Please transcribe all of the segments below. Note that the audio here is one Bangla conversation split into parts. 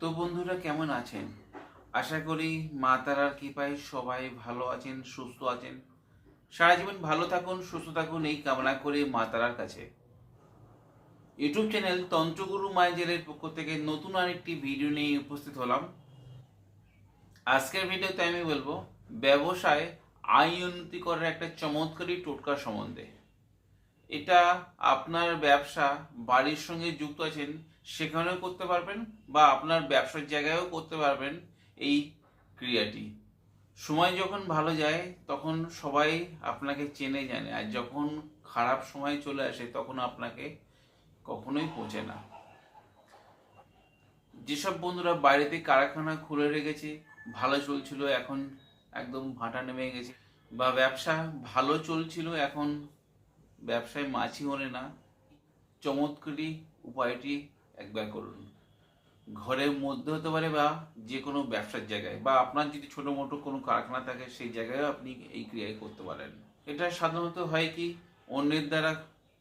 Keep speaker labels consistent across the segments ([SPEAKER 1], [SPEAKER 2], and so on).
[SPEAKER 1] তো বন্ধুরা, কেমন আছেন? আশা করি মা তারার কৃপায় সবাই ভালো আছেন, সুস্থ আছেন। সারা জীবন ভালো থাকুন, সুস্থ থাকুন এই কামনা করে মা তারার কাছে। ইউটিউব চ্যানেল তন্ত্রগুরু মাইজেলের পক্ষ থেকে নতুন আরেকটি ভিডিও নিয়ে উপস্থিত হলাম। আজকের ভিডিওতে আমি বলব, ব্যবসায় আয় উন্নতি করার একটা চমৎকারী টোটকা সম্বন্ধে। এটা আপনার ব্যবসা, বাড়ির সঙ্গে যুক্ত আছেন, সেখানেও করতে পারবেন বা আপনার ব্যবসার জায়গায়ও করতে পারবেন এই ক্রিয়াটি। সময় যখন ভালো যায়, তখন সবাই আপনাকে চেনে জানে। আর যখন খারাপ সময় চলে আসে, তখন আপনাকে কখনোই পৌঁছে না। যেসব বন্ধুরা বাইরেতে কারখানা খুলে রেখেছে, ভালো চলছিল, এখন একদম ভাটা নেমে গেছে, বা ব্যবসা ভালো চলছিল, এখন ব্যবসায় মাছি ওনে না চমৎকারী উপায়টি একবার করুন। ঘরের মধ্যে হতে পারে বা যে কোনো ব্যবসার জায়গায়, বা আপনার যদি ছোটো মোটো কোনো কারখানা থাকে, সেই জায়গায় আপনি এই ক্রিয়ায় করতে পারেন। এটা সাধারণত হয় কি, অন্যের দ্বারা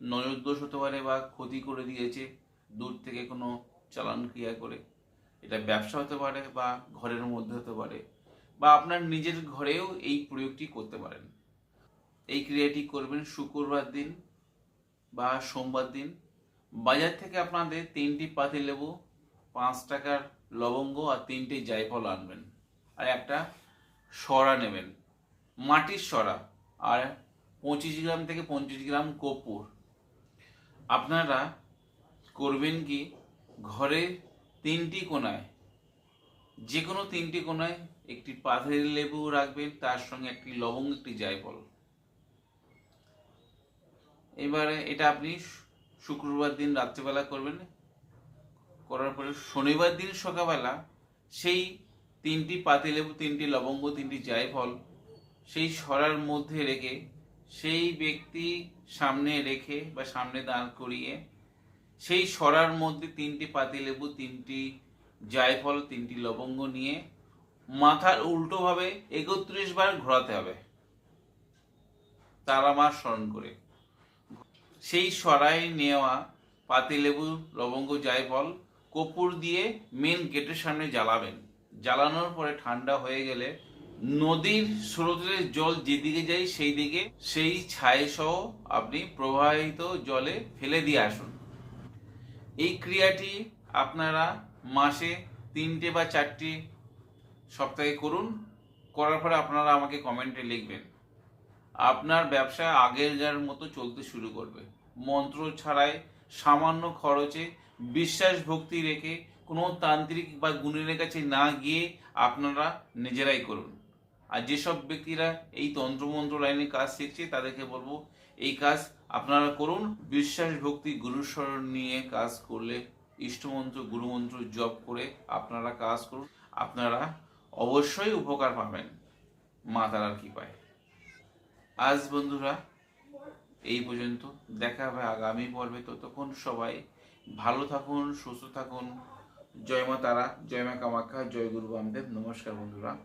[SPEAKER 1] নজর দোষ হতে পারে বা ক্ষতি করে দিয়েছে, দূর থেকে কোনো চালান ক্রিয়া করে। এটা ব্যবসা হতে পারে বা ঘরের মধ্যে হতে পারে, বা আপনার নিজের ঘরেও এই প্রয়োগটি করতে পারেন। এই ক্রিয়াটি করবেন শুক্রবার দিন বা সোমবার দিন। বাজার থেকে আপনাদের তিনটি পাতি লেবু, পাঁচ টাকার লবঙ্গ আর তিনটি জায়ফল আনবেন। আর একটা সরা নেবেন। মাটির সরা আর পঁচিশ গ্রাম থেকে পঞ্চাশ গ্রাম কপুর আপনারা করবেন কি ঘরের তিনটি কোনায় যে কোনো তিনটি কোনায় একটি পাথরের লেবু রাখবেন, তার সঙ্গে একটি লবঙ্গ, একটি জায়ফল। এবারে এটা আপনি শুক্রবার দিন রাত্রিবেলা করবেন। করার পরে শনিবার দিন সকালবেলা সেই তিনটি পাতিলেবু তিনটি লবঙ্গ, তিনটি জায়ফল সেই সরার মধ্যে রেখে সেই ব্যক্তি সামনে রেখে বা সামনে দাঁড় করিয়ে সেই সরার মধ্যে তিনটি পাতিলেবু তিনটি জায়ফল, তিনটি লবঙ্গ নিয়ে মাথার উল্টোভাবে একত্রিশ বার ঘোরাতে হবে। তারা মা স্মরণ করে। সেই সরাই নেওয়া পাতিলেবু লবঙ্গ, জায়ফল কপুর দিয়ে মেন গেটের সামনে জ্বালাবেন। জ্বালানোর পরে ঠান্ডা হয়ে গেলে নদীর স্রোতের জল যেদিকে যায় সেই দিকে সেই ছাই সহ আপনি প্রবাহিত জলে ফেলে দিয়ে আসুন। এই ক্রিয়াটি আপনারা মাসে তিনটে বা চারটি সপ্তাহে করুন। করার পরে আপনারা আমাকে কমেন্টে লিখবেন। আপনার ব্যবসা আগের যার মতো চলতে শুরু করবে। মন্ত্র ছাড়াই সামান্য খরচে বিশ্বাস ভক্তি রেখে কোনো তান্ত্রিক বা গুণের কাছে না গিয়ে আপনারা নিজেরাই করুন। আর যেসব ব্যক্তিরা এই তন্ত্রমন্ত্র লাইনে কাজ শিখছে, তাদেরকে বলব, এই কাজ আপনারা করুন। বিশ্বাস ভক্তি গুরুস্মরণ নিয়ে কাজ করলে, ইষ্টমন্ত্র, গুরুমন্ত্র জপ করে আপনারা কাজ করুন। আপনারা অবশ্যই উপকার পাবেন। মা তারার কৃপায়। আজ বন্ধুরা, এই পর্যন্ত। দেখা হবে আগামী পর্বে। ততক্ষণ সবাই ভালো থাকুন, সুস্থ থাকুন। জয় মা তারা, জয় মা কামাখ্যা, জয় গুরু বামদেব। নমস্কার বন্ধুরা।